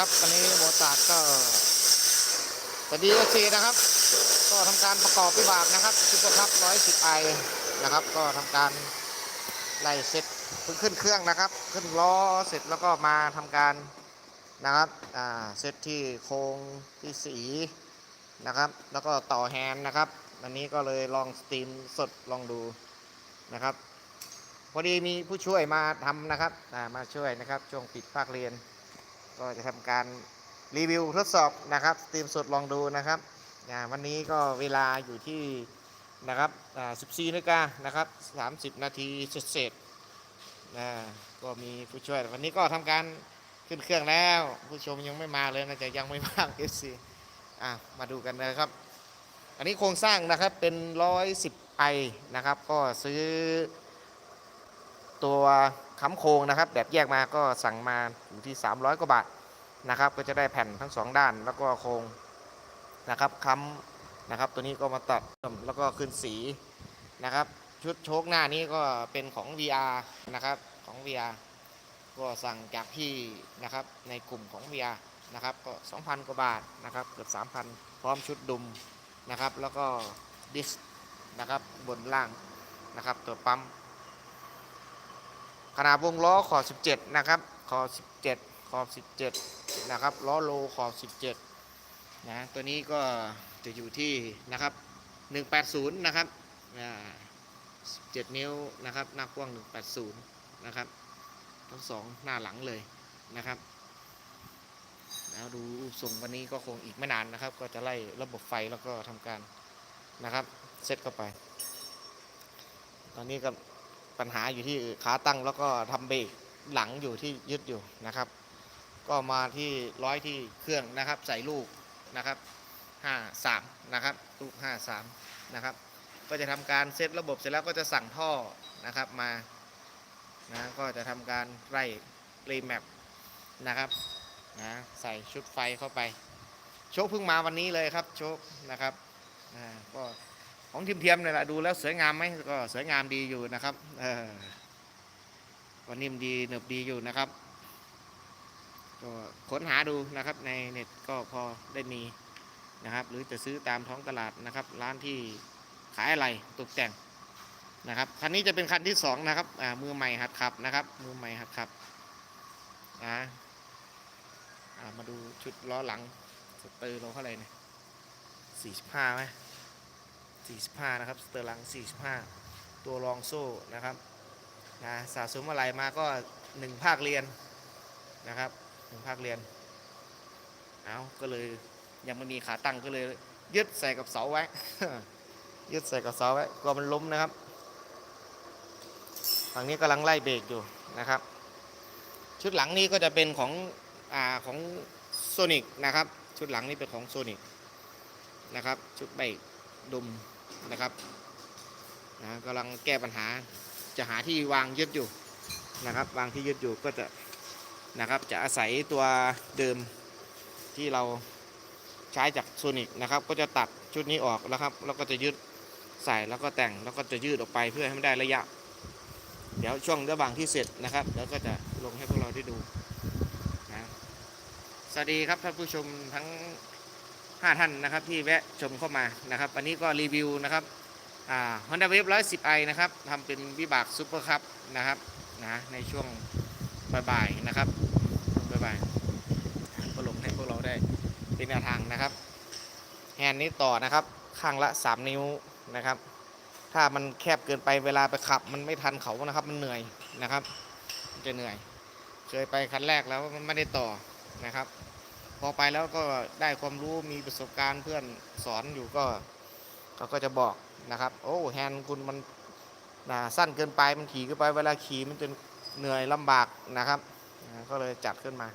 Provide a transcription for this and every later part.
ครับวันนี้โมตาดก็สวัสดีเอซีนะครับ ก็ทำการประกอบวิบากนะครับซุปเปอร์คัพ110ไอนะครับ ก็ทำการไล่เสร็จเพิ่งขึ้นเครื่องนะครับ ขึ้นล้อเสร็จแล้วก็มาทำการนะครับอ่าเซตที่โครงที่สีนะครับ แล้วก็ต่อแฮนนะครับวันนี้ก็เลยลองสตรีมสดลองดูนะครับพอดีมีผู้ช่วยมาทำนะครับมาช่วยนะครับช่วงปิดภาคเรียน ก็จะทำการรีวิวทดสอบนะครับสตรีมสดลองดูนะครับอ่าวันนี้ก็เวลาอยู่ที่นะครับอ่า14นาฬิกานะครับ30 นาทีเสร็จนะก็มีผู้ช่วยวันนี้ก็ทำการขึ้นเครื่องแล้ว ผู้ชมยังไม่มาเลยนะจะยังไม่มาก FC อะมาดูกันนะครับ อันนี้โครงสร้างนะครับเป็น110ไอนะครับ ก็ซื้อตัว ค้ำโครงนะครับ แบบแยกมาก็สั่งมาอยู่ที่ 300 กว่าบาทนะครับ ก็จะได้แผ่นทั้งสองด้านแล้วก็โครงนะครับค้ำนะครับ ตัวนี้ก็มาตัดแล้วก็ขึ้นสีนะครับ ชุดโชคหน้านี้ก็เป็นของ VR นะครับของ VR ก็สั่งจากพี่นะครับในกลุ่มของ VR นะครับก็ 2,000 กว่าบาทนะครับเกือบ 3,000 พร้อมชุดดุมนะครับ แล้วก็ดิสนะครับบนล่างนะครับตัวปั๊ม ขนาดวงล้อขอบ 17 นะครับ ขอบ 17 ขอบ 17 นะครับ ล้อโลขอบ 17 นะ ตัวนี้ก็จะอยู่ที่นะครับ 180 นะครับ17 นิ้วนะครับ หน้ากว้าง 180 นะครับ ทั้งสองหน้าหลังเลยนะครับแล้วดูส่งวันนี้ก็คงอีกไม่นานนะครับ ก็จะไล่ระบบไฟแล้วก็ทำการนะครับ เซตเข้าไป ตอนนี้ก็ ปัญหาอยู่ที่ขาตั้งแล้วก็ทำเบรกหลังอยู่ที่ยึดอยู่นะครับ ก็มาที่ร้อยที่เครื่องนะครับ ใส่ลูกนะครับ53นะครับลูก53นะครับ ก็จะทำการเซตระบบเสร็จแล้วก็จะสั่งท่อนะครับมานะก็จะทำการไล่รีแมปนะครับนะใส่ชุดไฟเข้าไป โชคเพิ่งมาวันนี้เลยครับโชคนะครับอ่าก็ ของทีมเทียมเนี่ยแหละดูแล้วสวยงามไหมก็สวยงามดีอยู่นะครับเออก็นิ่มดีหนึบดีอยู่นะครับก็ค้นหาดูนะครับในเน็ตก็พอได้มีนะครับ หรือจะซื้อตามท้องตลาดนะครับ ร้านที่ขายอะไรตกแต่งนะครับคันนี้จะเป็นคันที่สองนะครับอ่ามือใหม่หัดขับนะครับ มือใหม่หัดขับอ่าอ่ามาดูชุดล้อหลังสเตอร์เราเท่าไหร่เนี่ยสี่สิบห้าไหม 45 นะครับสเตอร์ลัง 45 ตัวรองโซ่นะครับนะสะสมอะไรมาก็ 1 ภาคเรียนนะครับ1ภาคเรียนเอาก็เลยยังไม่มีขาตั้งก็เลยยึดใส่กับเสาไว้ ยึดใส่กับเสาไว้กลัวมันล้มนะครับฝั่งนี้กำลังไล่เบรกอยู่นะครับ ชุดหลังนี้ก็จะเป็นของอ่าของโซนิกนะครับ ชุดหลังนี้เป็นของโซนิกนะครับ ชุดเบดุม นะครับนะกำลังแก้ปัญหาจะหาที่วางยึดอยู่นะครับ วางที่ยึดอยู่ก็จะนะครับจะอาศัยตัวเดิมที่เราใช้จากโซนิกนะครับ ก็จะตัดชุดนี้ออกแล้วครับแล้วก็จะยึดใส่แล้วก็แต่งแล้วก็จะยืดออกไปเพื่อให้มันได้ระยะ เดี๋ยวช่วงระหว่างที่เสร็จนะครับ แล้วก็จะลงให้พวกเราได้ดูนะสวัสดีครับท่านผู้ชมทั้ง 5 ท่านนะครับที่แวะชมเข้ามานะครับวันนี้ก็รีวิวนะครับอ่า Honda Wave 110i นะครับทำเป็นวิบากซูเปอร์คัพนะครับนะในช่วงบ่ายๆนะครับบ่ายๆก็ลงให้พวกเราได้เป็นแนวทางนะครับแฮนด์นี้ต่อนะครับข้างละ 3 นิ้วนะครับ ถ้ามันแคบเกินไปเวลาไปขับ มันไม่ทันเขานะครับมันเหนื่อยนะครับจะเหนื่อย เคยไปคันแรกแล้วมันไม่ได้ต่อนะครับ อไปแล้วก็ได้ความรู้มีประสบการณ์เพื่อนสอนอยู่ก็เขาก็จะบอกนะครับ โอ้แฮนด์คุณมันนะสั้นเกินไปมันขี่เกินไปเวลาขี่มันจะเหนื่อยลำบากนะครับนะก็เลยจัดขึ้นมา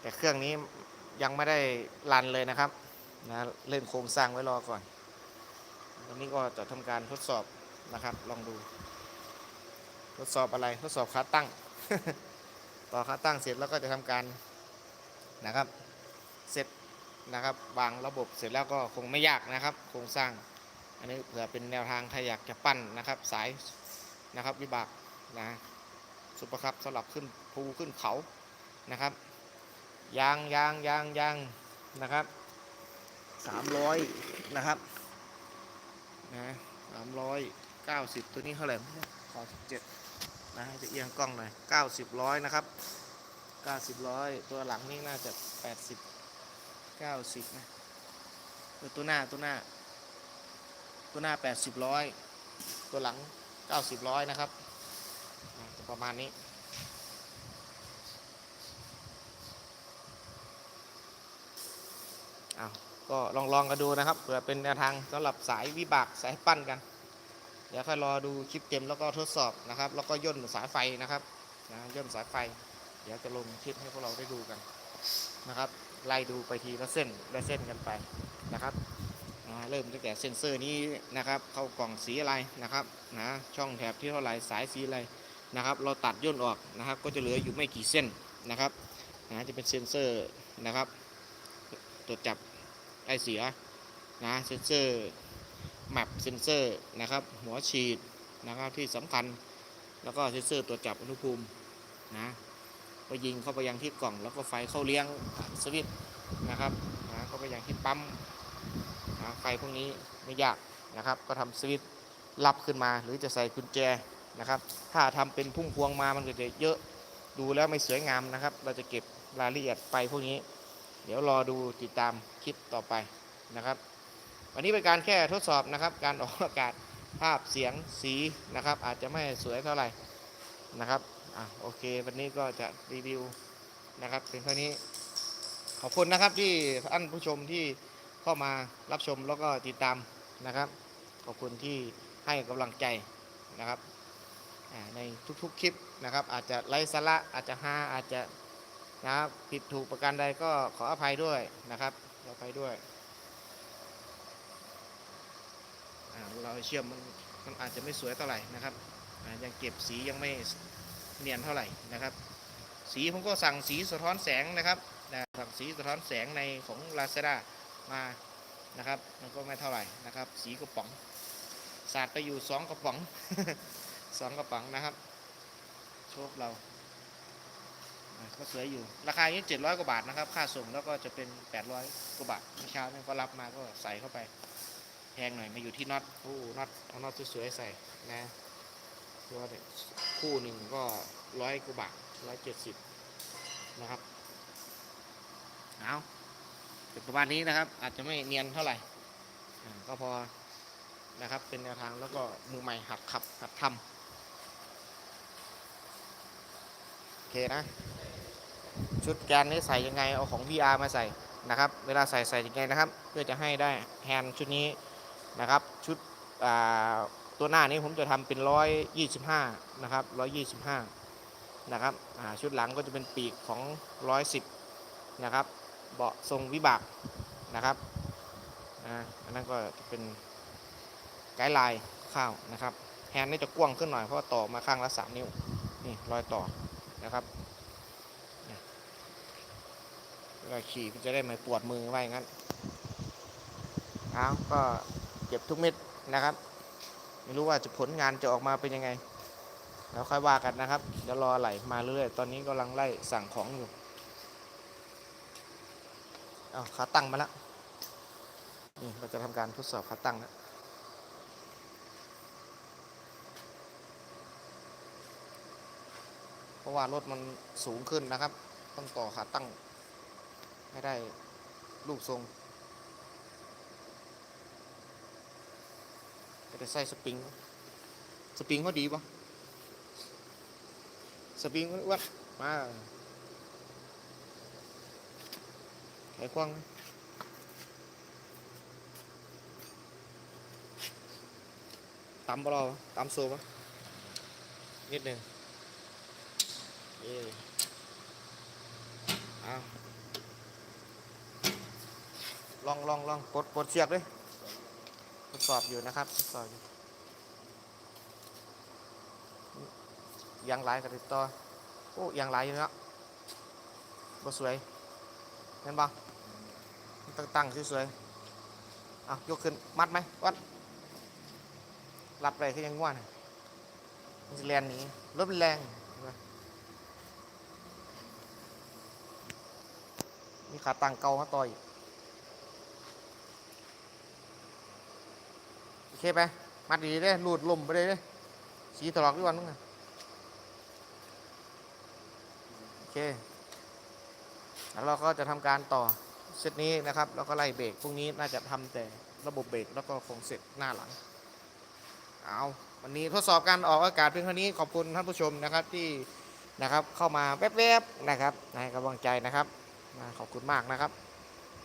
แต่เครื่องนี้ยังไม่ได้รันเลยนะครับนะเล่นโครงสร้างไว้รอก่อนวันนี้ก็จะทำการทดสอบนะครับลองดู ทดสอบอะไรทดสอบขาตั้ง ต่อขาตั้งเสร็จแล้วก็จะทำการ นะครับ เสร็จนะครับวางระบบเสร็จแล้วก็คงไม่ยากนะครับโครงสร้าง อันนี้เผื่อเป็นแนวทางใครอยากจะปั้นนะครับ สายนะครับวิบากนะสุปคับสำหรับขึ้นภูขึ้นเขานะครับยางยางยางยางนะครับสามร้อยนะครับนะสามร้อยเก้าสิบตัวนี้เท่าไหร่ขอสิบเจ็ดนะให้จะเอียงกล้องหน่อยเก้าสิบร้อยนะครับ เก้าสิบร้อยตัวหลังนี่น่าจะแปดสิบเก้าสิบนะตัวหน้าตัวหน้า ตัวหน้าแปดสิบร้อยตัวหลังเก้าสิบร้อยนะครับ ประมาณนี้อ้าวก็ลองลองกันดูนะครับเผื่อเป็นแนวทางสำหรับสายวิบากสายปั้นกัน เดี๋ยวค่อยรอดูคลิปเต็มแล้วก็ทดสอบนะครับ แล้วก็ย่นสายไฟนะครับนะย่นสายไฟ เดี๋ยวจะลงคลิปให้พวกเราได้ดูกันนะครับ ไล่ดูไปทีละเส้นละเส้นกันไปนะครับเริ่มตั้งแต่เซ็นเซอร์นี้นะครับ เข้ากล่องสีอะไรนะครับนะช่องแถบที่เท่าไหรสายสีอะไรนะครับ เราตัดย่นออกนะครับ ก็จะเหลืออยู่ไม่กี่เส้นนะครับนะจะเป็นเซ็นเซอร์นะครับตรวจจับไอเสียนะเซนเซอร์แมปเซนเซอร์นะครับ หัวฉีดนะครับที่สำคัญ แล้วก็เซนเซอร์ตรวจจับอุณหภูมินะ ยิงเข้าไปยังที่กล่อง แล้วก็ไฟเข้าเลี้ยงสวิตช์นะครับนะเข้าไปยังที่ปั๊มนะไฟพวกนี้ไม่ยากนะครับ ก็ทำสวิตช์รับขึ้นมา หรือจะใส่กุญแจนะครับ ถ้าทำเป็นพุ่งพวงมามันก็จะเยอะดูแล้วไม่สวยงามนะครับ เราจะเก็บรายละเอียดไฟพวกนี้ เดี๋ยวรอดูติดตามคลิปต่อไปนะครับ วันนี้เป็นการแค่ทดสอบนะครับ การออกอากาศภาพเสียงสีนะครับ อาจจะไม่สวยเท่าไหร่นะครับ อะโอเค วันนี้ก็จะรีวิวนะครับเป็นเท่านี้ ขอบคุณนะครับที่ท่านผู้ชมที่เข้ามารับชมแล้วก็ติดตามนะครับ ขอบคุณที่ให้กำลังใจนะครับในทุกๆคลิปนะครับ อาจจะไร้สาระอาจจะฮาอาจจะนะครับผิดถูกประการใดก็ขออภัยด้วยนะครับขออภัยด้วยเราเชื่อมมันมันอาจจะไม่สวยเท่าไหร่นะครับยังเก็บสียังไม่ เนียนเท่าไหร่นะครับ สีผมก็สั่งสีสะท้อนแสงนะครับนะสั่งสีสะท้อนแสงในของ Lazada มานะครับ มันก็ไม่เท่าไหร่นะครับ สีกระป๋องสาดไปอยู่สองกระป๋องสองกระป๋องนะครับ โชคเราก็สวยอยู่ ราคานี้700กว่าบาทนะครับ ค่าส่งแล้วก็จะเป็น800กว่าบาทเมื่อเช้าเนี่ยก็รับมาก็ใส่เข้าไป แพงหน่อยมาอยู่ที่น็อตโอ้น็อตเอาน็อตสวยๆใส่นะ ตัวเนี่ยคู่หนึ่งก็ร้อยกว่าบาทร้อยเจ็ดสิบนะครับเอาเป็นประมาณนี้นะครับ อาจจะไม่เนียนเท่าไหร่ก็พอนะครับเป็นแนวทางแล้วก็มือใหม่หัดขับหัดทำโอเคนะ ชุดแกนนี้ใส่ยังไงเอาของ VR มาใส่นะครับ เวลาใส่ใส่ยังไงนะครับ เพื่อจะให้ได้แฮนด์ชุดนี้นะครับ ชุดอ่า ตัวหน้านี้ผมจะทำเป็น 125 นะครับ 125 นะครับอ่าชุดหลังก็จะเป็นปีกของ 110 นะครับ เบาะทรงวิบากนะครับอันนั้นก็เป็นไกด์ไลน์ข้าวนะครับ แฮนด์นี่จะกว้างขึ้นหน่อยเพราะว่าต่อมาข้างละ 3 นิ้ว นี่รอยต่อนะครับเวลาขี่จะได้ไม่ปวดมือไว้งั้น เอาก็เก็บทุกเม็ดนะครับ ไม่รู้ว่าจะผลงานจะออกมาเป็นยังไง แล้วค่อยว่ากันนะครับ เดี๋ยวรอไหลมาเรื่อยๆ ตอนนี้กำลังไล่สั่งของอยู่เอาขาตั้งมาแล้วนี่เราจะทำการทดสอบขาตั้งแล้วเพราะว่ารถมันสูงขึ้นนะครับ ต้องต่อขาตั้งให้ได้รูปทรง ก็จะใส่สปริง สปริงเขาดีปะสปริงวัดมาไอ้กว้างตำปะเราตำโซปะนิดหนึ่งเย่เอาลองลองลองปลดปลดเสียบเลย ดสอบอยู่นะครับทดสอบอยู่ยางหลายกับติดต่อโอ้ยางหลายอยู่เนาะบ่สวยเห็นปะตั้งตั้งสวยๆเอายกขึ้นมัดไหมวัดรับไปคือยังง่วนมันจะแรงนีรถมันแรงมีขาตั้งเก่ามาต่ออีก อเคไป มัดดีๆเด้รูดลมไปเลยเด้สีถลอกด้วยวันนึงอะโอเค แล้วเราก็จะทำการต่อเซตนี้นะครับ แล้วก็ไล่เบรกพรุ่งนี้น่าจะทำแต่ระบบเบรกแล้วก็คงเสร็จหน้าหลัง เอาวันนี้ทดสอบการออกอากาศเพียงเท่านี้ขอบคุณท่านผู้ชมนะครับที่นะครับเข้ามาแวบๆนะครับให้กำลังใจนะครับขอบคุณมากนะครับ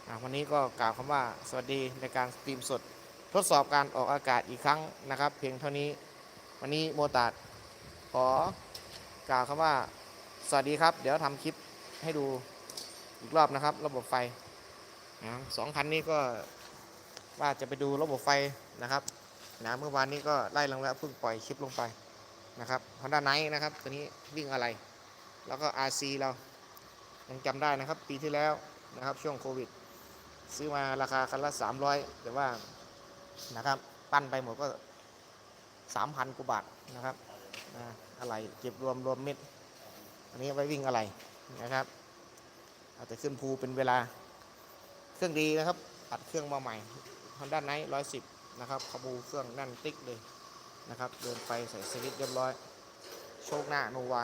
อ่าวันนี้ก็กล่าวคำว่าสวัสดีในการสตรีมสด ทดสอบการออกอากาศอีกครั้งนะครับ เพียงเท่านี้ วันนี้โมตาดขอกล่าวคำว่า สวัสดีครับ เดี๋ยวทำคลิปให้ดูอีกรอบนะครับ ระบบไฟนะสองคันนี้ก็ว่าจะไปดูระบบไฟนะครับนะเมื่อวานนี้ก็ไล่ลงแล้วเพิ่งปล่อยคลิปลงไปนะครับ Honda Night นะครับ ตัวนี้วิ่งอะไร แล้วก็ RC เรายังจำได้นะครับ ปีที่แล้วนะครับ ช่วงโควิด ซื้อมาราคาคันละ 300 แต่ว่า นะครับ ปั้นไปหมดก็3,000กว่าบาทนะครับอะไรเก็บรวมรวมเม็ด อันนี้ไว้วิ่งอะไรนะครับเอาแต่ขึ้นภูเป็นเวลาเครื่องดีนะครับ อัดเครื่องมาใหม่ Honda Night 110นะครับขบูเครื่องแน่นติ๊กเลยนะครับเดินไปใส่สวิตเรียบร้อย โชคหน้าโนวา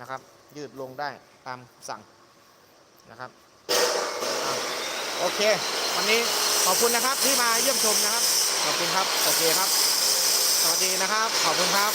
นะครับ ยืดลงได้ตามสั่งนะครับ โอเค วันนี้ขอบคุณนะครับที่มาเยี่ยมชมนะครับ ขอบคุณครับ โอเคครับ สวัสดีนะครับ ขอบคุณครับ